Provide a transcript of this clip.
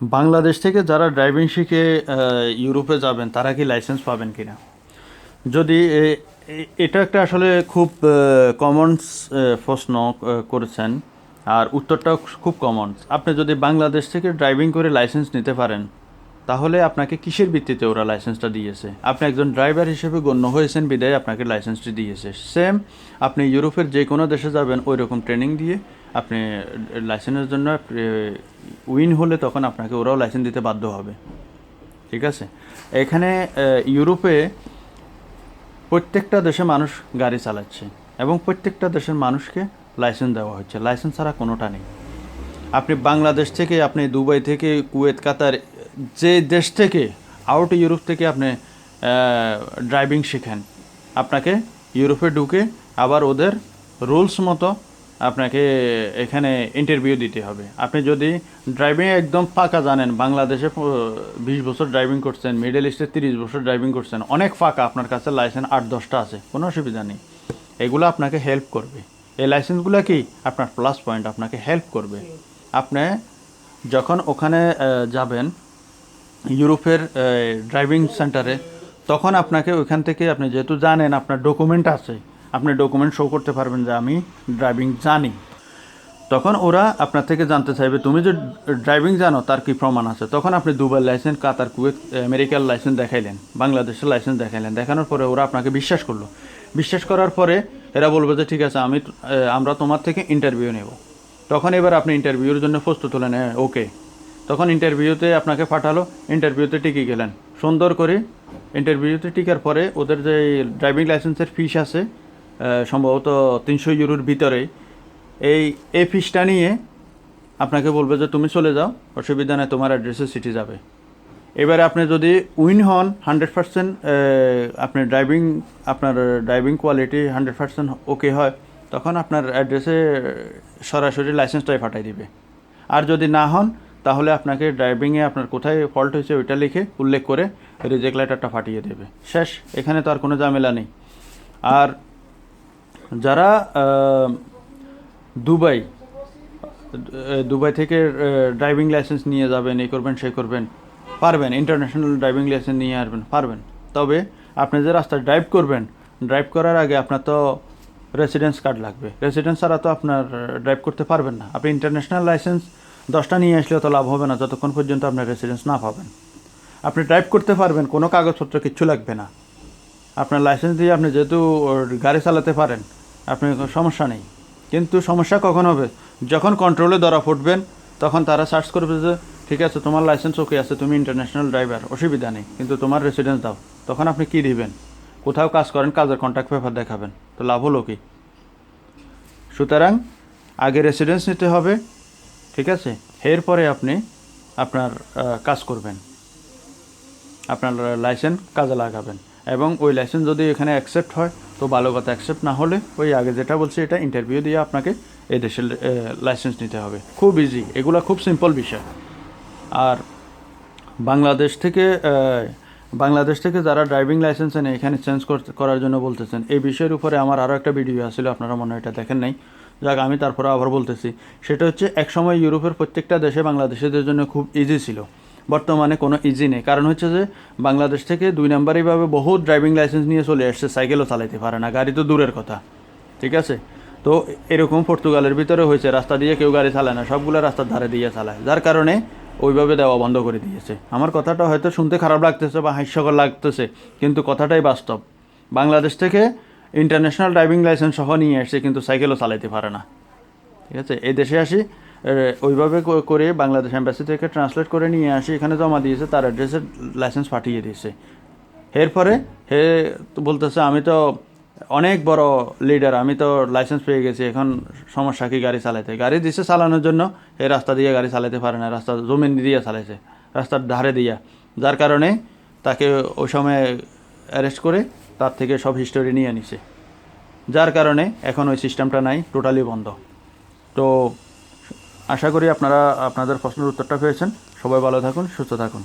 বাংলাদেশ থেকে যারা ড্রাইভিং শিখে ইউরোপে যাবেন, তারা কি লাইসেন্স পাবেন কি না যদি এটা একটা আসলে খুব কমন প্রশ্ন করেছেন। আর উত্তরটাও খুব কমন আপনি যদি বাংলাদেশ থেকে ড্রাইভিং করে লাইসেন্স নিতে পারেন তাহলে আপনাকে কিসের ভিত্তিতে ওরা লাইসেন্সটা দিয়েছে? আপনি একজন ড্রাইভার হিসেবে গণ্য হয়েছেন, বিদায় আপনাকে লাইসেন্সটি দিয়েছে। সেম আপনি ইউরোপের যে কোনো দেশে যাবেন ওই রকম ট্রেনিং দিয়ে আপনি লাইসেন্সের জন্য উইন হলে তখন আপনাকে ওরাও লাইসেন্স দিতে বাধ্য হবে। ঠিক আছে? এখানে ইউরোপে প্রত্যেকটা দেশে মানুষ গাড়ি চালাচ্ছে এবং প্রত্যেকটা দেশের মানুষকে লাইসেন্স দেওয়া হচ্ছে। লাইসেন্স ছাড়া কোনোটা নেই। আপনি বাংলাদেশ থেকে, আপনি দুবাই থেকে, কুয়েত, কাতার যে দেশ থেকে আউট ইউরোপ থেকে আপনি ড্রাইভিং শেখেন, আপনাকে ইউরোপে ঢুকে আবার ওদের রুলস মতো আপনাকে এখানে ইন্টারভিউ দিতে হবে। আপনি যদি ড্রাইভিং একদম ফাঁকা জানেন, বাংলাদেশে বিশ বছর ড্রাইভিং করছেন মিডল ইস্টে তিরিশ বছর ড্রাইভিং করছেন, অনেক ফাঁকা, আপনার কাছে লাইসেন্স আট, দশটা আছে, কোনো অসুবিধা নেই। এগুলো আপনাকে হেল্প করবে। এই লাইসেন্সগুলো কি? আপনার প্লাস পয়েন্ট আপনাকে হেল্প করবে। আপনি যখন ওখানে যাবেন ইউরোপের ড্রাইভিং সেন্টারে তখন আপনাকে ওইখান থেকে আপনি যেহেতু জানেন, আপনার ডকুমেন্ট আছে, আপনি ডকুমেন্ট শো করতে পারবেন যে আমি ড্রাইভিং জানি। তখন ওরা আপনার থেকে জানতে চাইবে, তুমি যে ড্রাইভিং জানো, তার কি প্রমাণ আছে? তখন আপনি দুবার লাইসেন্স কাতার, কুয়েত, আমেরিকার লাইসেন্স দেখাইলেন, বাংলাদেশের লাইসেন্স দেখাইলেন। দেখানোর পরে ওরা আপনাকে বিশ্বাস করল। বিশ্বাস করার পরে এরা বলবে যে, ঠিক আছে, আমি আমরা তোমার থেকে ইন্টারভিউ নেব। তখন এবার আপনি ইন্টারভিউর জন্য প্রস্তুত হলেন হ্যাঁ ওকে তখন ইন্টারভিউতে আপনাকে পাঠালো ইন্টারভিউতে টিকে গেলেন। সুন্দর করে ইন্টারভিউতে টিকার পরে ওদের যে ড্রাইভিং লাইসেন্সের ফিস আছে সম্ভবত তিনশো ইউরোর ভিতরে, এই এই ফিসটা নিয়ে আপনাকে বলবে যে তুমি চলে যাও, অসুবিধা নেই, তোমার অ্যাড্রেসে সিটি যাবে। এবারে আপনি যদি উইন হন হান্ড্রেড পার্সেন্ট আপনি ড্রাইভিং আপনার driving quality hundred percent okay হয়, তখন আপনার অ্যাড্রেসে সরাসরি লাইসেন্সটাই ফাটাই দিবে। আর যদি না হন তাহলে আপনাকে ড্রাইভিংয়ে আপনার কোথায় ফল্ট হয়েছে ওইটা লিখে উল্লেখ করে রিজেক্ট লেটারটা ফাটিয়ে দেবে। শেষ, এখানে তো আর কোনো ঝামেলা নেই। আর যারা দুবাই দুবাই থেকে ড্রাইভিং লাইসেন্স নিয়ে যাবেন এই করবেন সেই করবেন, পারবেন ইন্টারন্যাশনাল ড্রাইভিং লাইসেন্স নিয়ে আসবেন, পারবেন। তবে আপনি যে রাস্তায় ড্রাইভ করবেন ড্রাইভ করার আগে আপনার তো রেসিডেন্স কার্ড লাগবে। রেসিডেন্স ছাড়া তো আপনার ড্রাইভ করতে পারবেন না। আপনি ইন্টারন্যাশনাল লাইসেন্স দশটা নিয়ে আসলেও তো লাভ হবে না, যতক্ষণ পর্যন্ত আপনার রেসিডেন্স না পাবেন। আপনি ড্রাইভ করতে পারবেন, কোনো কাগজপত্র কিচ্ছু লাগবে না। আপনার লাইসেন্স দিয়ে আপনি যেহেতু গাড়ি চালাতে পারেন, আপনার কোনো সমস্যা নেই। কিন্তু সমস্যা কখন হবে? যখন কন্ট্রোলে ধরা ফুটবেন তখন তারা সার্চ করবে যে, ঠিক আছে, তোমার লাইসেন্স ওকে আছে, তুমি ইন্টারন্যাশনাল ড্রাইভার অসুবিধা নেই, কিন্তু তোমার রেসিডেন্স দাও। তখন আপনি কি দিবেন? কোথাও কাজ করেন, কাজের কন্ট্যাক্ট পেপার দেখাবেন, তো লাভ হলো কি? সুতরাং, আগে রেসিডেন্স নিতে হবে ঠিক আছে? এরপরে আপনি আপনার কাজ করবেন। আপনার লাইসেন্স কাজে লাগাবেন। এবং ওই লাইসেন্স যদি এখানে অ্যাকসেপ্ট হয়, তো ভালো কথা অ্যাকসেপ্ট না হলে ওই আগে যেটা বলছি, এটা ইন্টারভিউ দিয়ে আপনাকে এই দেশের লাইসেন্স নিতে হবে। খুব ইজি এগুলো খুব সিম্পল বিষয়। আর বাংলাদেশ থেকে বাংলাদেশ থেকে যারা ড্রাইভিং লাইসেন্স এনে এখানে চেঞ্জ করার জন্য বলতেছেন, এই বিষয়ের উপরে আমার আরও একটা ভিডিও আসছিল আপনারা মনে হয় এটা দেখেন নাই। যাক, আমি তারপরে আবার বলতেছি। সেটা হচ্ছে, একসময় ইউরোপের প্রত্যেকটা দেশে বাংলাদেশিদের জন্য খুব ইজি ছিল। বর্তমানে কোনো ইজি নেই। কারণ হচ্ছে যে, বাংলাদেশ থেকে দুই নাম্বারইভাবে বহু ড্রাইভিং লাইসেন্স নিয়ে চলে আসছে সাইকেলও চালাইতে পারে না, গাড়ি তো দূরের কথা। ঠিক আছে? তো এরকম পর্তুগালের ভিতরে হয়েছে, রাস্তা দিয়ে কেউ গাড়ি চালায় না, সবগুলো রাস্তার ধারে দিয়ে চালায়। যার কারণে ওইভাবে দেওয়া বন্ধ করে দিয়েছে। আমার কথাটা হয়তো শুনতে খারাপ লাগতেছে বা হাস্যকর লাগতেছে, কিন্তু কথাটাই বাস্তব। বাংলাদেশ থেকে ইন্টারন্যাশনাল ড্রাইভিং লাইসেন্স সহ নিয়ে আসছে, কিন্তু সাইকেলও চালাইতে পারে না। ঠিক আছে? এই দেশে আসি ওইভাবে করে বাংলাদেশ অ্যাম্বাসি থেকে ট্রান্সলেট করে নিয়ে আসি, এখানে জমা দিয়েছে, তার অ্যাড্রেসের লাইসেন্স পাঠিয়ে দিয়েছে। এরপরে, হে, বলতেছে, আমি তো অনেক বড় লিডার আমি তো লাইসেন্স পেয়ে গেছি, এখন সমস্যা কি গাড়ি চালাইতে? গাড়ি দিছে চালানোর জন্য এই রাস্তা দিয়ে গাড়ি চালাতে পারে না, রাস্তা জমিন দিয়ে চালাইছে, রাস্তার ধারে দিয়া। যার কারণে তাকে ওই সময় অ্যারেস্ট করে তার থেকে সব হিস্টোরি নিয়ে নিছে। যার কারণে এখন ওই সিস্টেমটা নাই টোটালি বন্ধ। তো আশা করি আপনারা, আপনাদের প্রশ্নের উত্তরটা পেয়েছেন। সবাই ভালো থাকুন, সুস্থ থাকুন।